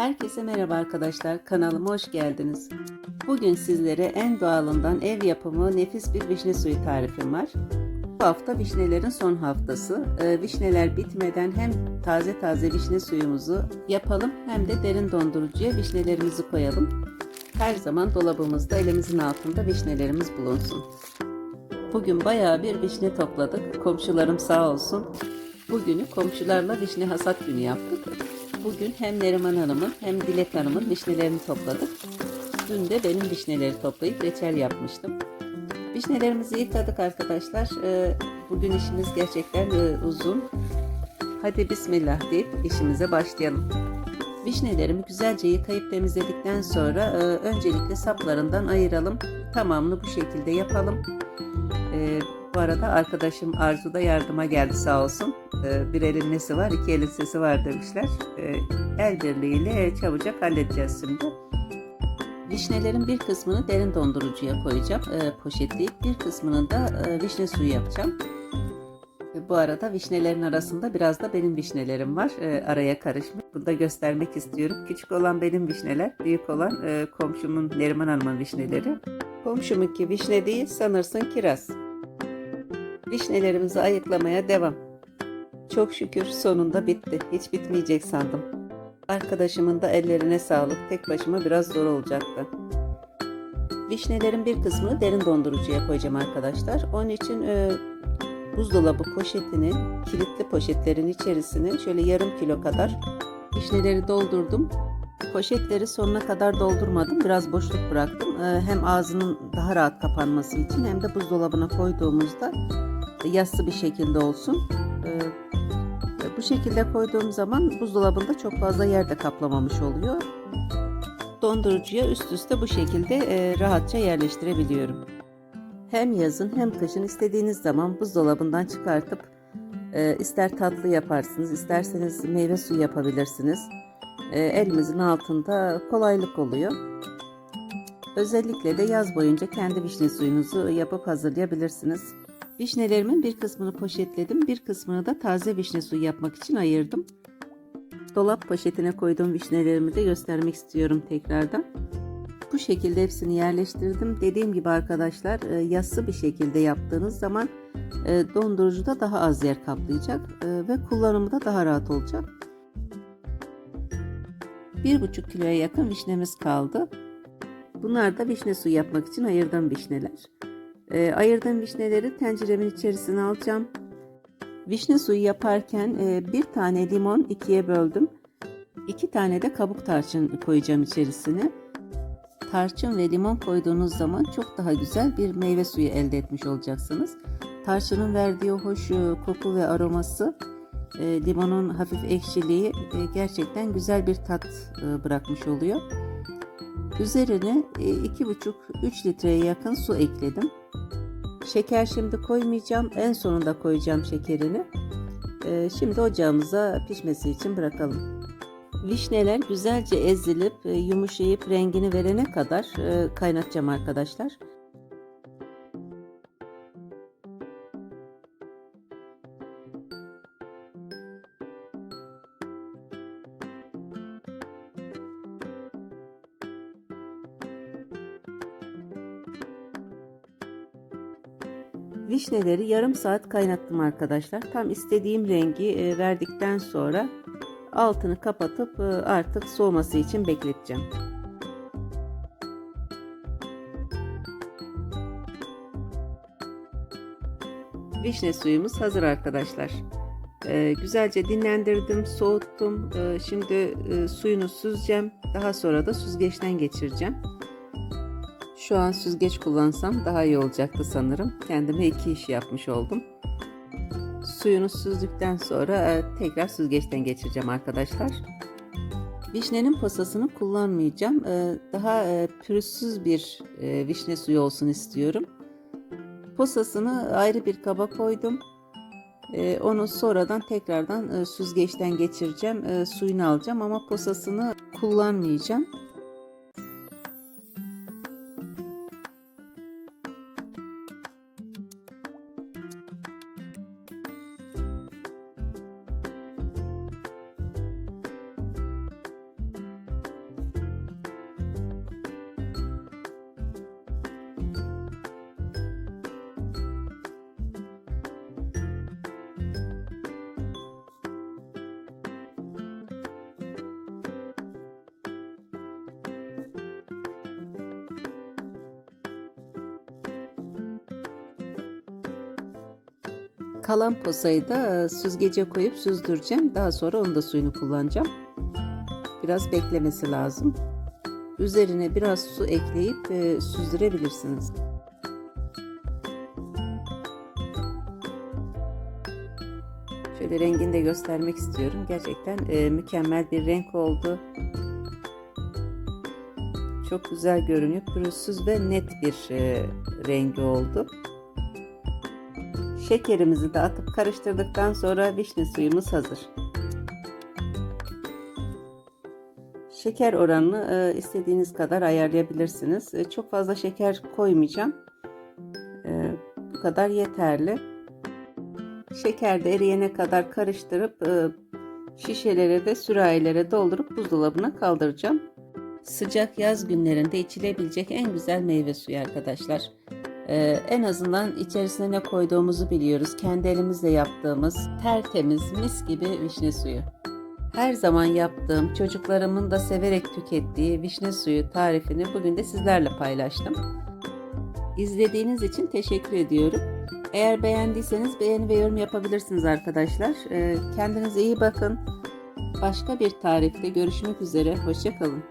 Herkese merhaba arkadaşlar. Kanalıma hoş geldiniz. Bugün sizlere en doğalından ev yapımı nefis bir vişne suyu tarifim var. Bu hafta vişnelerin son haftası. Ee, vişneler bitmeden hem taze taze vişne suyumuzu yapalım hem de derin dondurucuya vişnelerimizi koyalım. Her zaman dolabımızda elimizin altında vişnelerimiz bulunsun. Bugün bayağı bir vişne topladık. Komşularım sağ olsun. Bugünü komşularla vişne hasat günü yaptık. Bugün hem Neriman Hanım'ın hem Dilek Hanım'ın vişnelerini topladık. Dün de benim vişneleri toplayıp reçel yapmıştım. Vişnelerimizi yıkadık arkadaşlar. Ee, Bugün işimiz gerçekten e, uzun. Hadi bismillah deyip işimize başlayalım. Vişnelerimi güzelce yıkayıp temizledikten sonra e, öncelikle saplarından ayıralım. Tamamını bu şekilde yapalım. Ee, bu arada arkadaşım Arzu da yardıma geldi sağ olsun. Ee, bir elin nesi var, iki elin sesi var demişler. Ee, el birliğiyle çabucak halledeceğiz şimdi. Vişnelerin bir kısmını derin dondurucuya koyacağım e, poşetleyip bir kısmını da e, vişne suyu yapacağım. Bu arada vişnelerin arasında biraz da benim vişnelerim var. E, araya karışmış. Bunu da göstermek istiyorum. Küçük olan benim vişneler, büyük olan e, komşumun Neriman Hanım'ın vişneleri. Komşumunki vişne değil sanırsın kiraz. Vişnelerimizi ayıklamaya devam. Çok şükür sonunda bitti. Hiç bitmeyecek sandım. Arkadaşımın da ellerine sağlık. Tek başıma biraz zor olacaktı. Vişnelerin bir kısmını derin dondurucuya koyacağım arkadaşlar. Onun için e, buzdolabı poşetini, kilitli poşetlerin içerisine şöyle yarım kilo kadar vişneleri doldurdum. Poşetleri sonuna kadar doldurmadım. Biraz boşluk bıraktım. E, hem ağzının daha rahat kapanması için hem de buzdolabına koyduğumuzda yassı bir şekilde olsun. E, bu şekilde koyduğum zaman buzdolabında çok fazla yerde kaplamamış oluyor. Dondurucuya üst üste bu şekilde e, rahatça yerleştirebiliyorum. Hem yazın hem kışın istediğiniz zaman buzdolabından çıkartıp e, ister tatlı yaparsınız, isterseniz meyve suyu yapabilirsiniz. E, elimizin altında kolaylık oluyor. Özellikle de yaz boyunca kendi vişne suyunuzu yapıp hazırlayabilirsiniz. Vişnelerimin bir kısmını poşetledim, bir kısmını da taze vişne suyu yapmak için ayırdım. Dolap poşetine koyduğum vişnelerimi de göstermek istiyorum tekrardan. Bu şekilde hepsini yerleştirdim. Dediğim gibi arkadaşlar e, yassı bir şekilde yaptığınız zaman e, dondurucuda daha az yer kaplayacak e, ve kullanımı da daha rahat olacak. 1,5 kiloya yakın vişnemiz kaldı. Bunlar da vişne suyu yapmak için ayırdığım vişneler. E, ayırdığım vişneleri tenceremin içerisine alacağım. Vişne suyu yaparken e, bir tane limon ikiye böldüm. İki tane de kabuk tarçın koyacağım içerisine. Tarçın ve limon koyduğunuz zaman çok daha güzel bir meyve suyu elde etmiş olacaksınız. Tarçının verdiği hoş e, koku ve aroması, e, limonun hafif ekşiliği e, gerçekten güzel bir tat e, bırakmış oluyor. Üzerine e, 2,5-3 litreye yakın su ekledim. Şeker şimdi koymayacağım. En sonunda koyacağım şekerini. Ee, şimdi ocağımıza pişmesi için bırakalım. Vişneler güzelce ezilip e, yumuşayıp rengini verene kadar e, kaynatacağım arkadaşlar. Vişneleri yarım saat kaynattım arkadaşlar. Tam istediğim rengi e, verdikten sonra altını kapatıp e, artık soğuması için bekleteceğim. Vişne suyumuz hazır arkadaşlar. E, güzelce dinlendirdim, soğuttum. E, şimdi e, suyunu süzeceğim. Daha sonra da süzgeçten geçireceğim. Şu an süzgeç kullansam daha iyi olacaktı sanırım. Kendime iki iş yapmış oldum. Suyunu süzdükten sonra e, tekrar süzgeçten geçireceğim arkadaşlar. Vişnenin posasını kullanmayacağım. E, daha e, pürüzsüz bir vişne suyu olsun istiyorum. Posasını ayrı bir kaba koydum. Onu sonradan tekrardan süzgeçten geçireceğim. Suyunu alacağım ama posasını kullanmayacağım. Kalan posayı da e, süzgece koyup süzdüreceğim. Daha sonra onu da suyunu kullanacağım. Biraz beklemesi lazım. Üzerine biraz su ekleyip e, süzdürebilirsiniz. Şöyle rengini de göstermek istiyorum. Gerçekten e, mükemmel bir renk oldu. Çok güzel görünüyor. Pürüzsüz ve net bir e, rengi oldu. Şekerimizi de atıp karıştırdıktan sonra vişne suyumuz hazır. Şeker oranını e, istediğiniz kadar ayarlayabilirsiniz. E, çok fazla şeker koymayacağım. E, bu kadar yeterli. Şeker de eriyene kadar karıştırıp şişelere de sürahilere doldurup buzdolabına kaldıracağım. Sıcak yaz günlerinde içilebilecek en güzel meyve suyu arkadaşlar. Ee, en azından içerisine ne koyduğumuzu biliyoruz. Kendi elimizle yaptığımız tertemiz mis gibi vişne suyu. Her zaman yaptığım, çocuklarımın da severek tükettiği vişne suyu tarifini bugün de sizlerle paylaştım. İzlediğiniz için teşekkür ediyorum. Eğer beğendiyseniz beğeni ve yorum yapabilirsiniz arkadaşlar. Ee, kendinize iyi bakın. Başka bir tarifte görüşmek üzere. Hoşçakalın.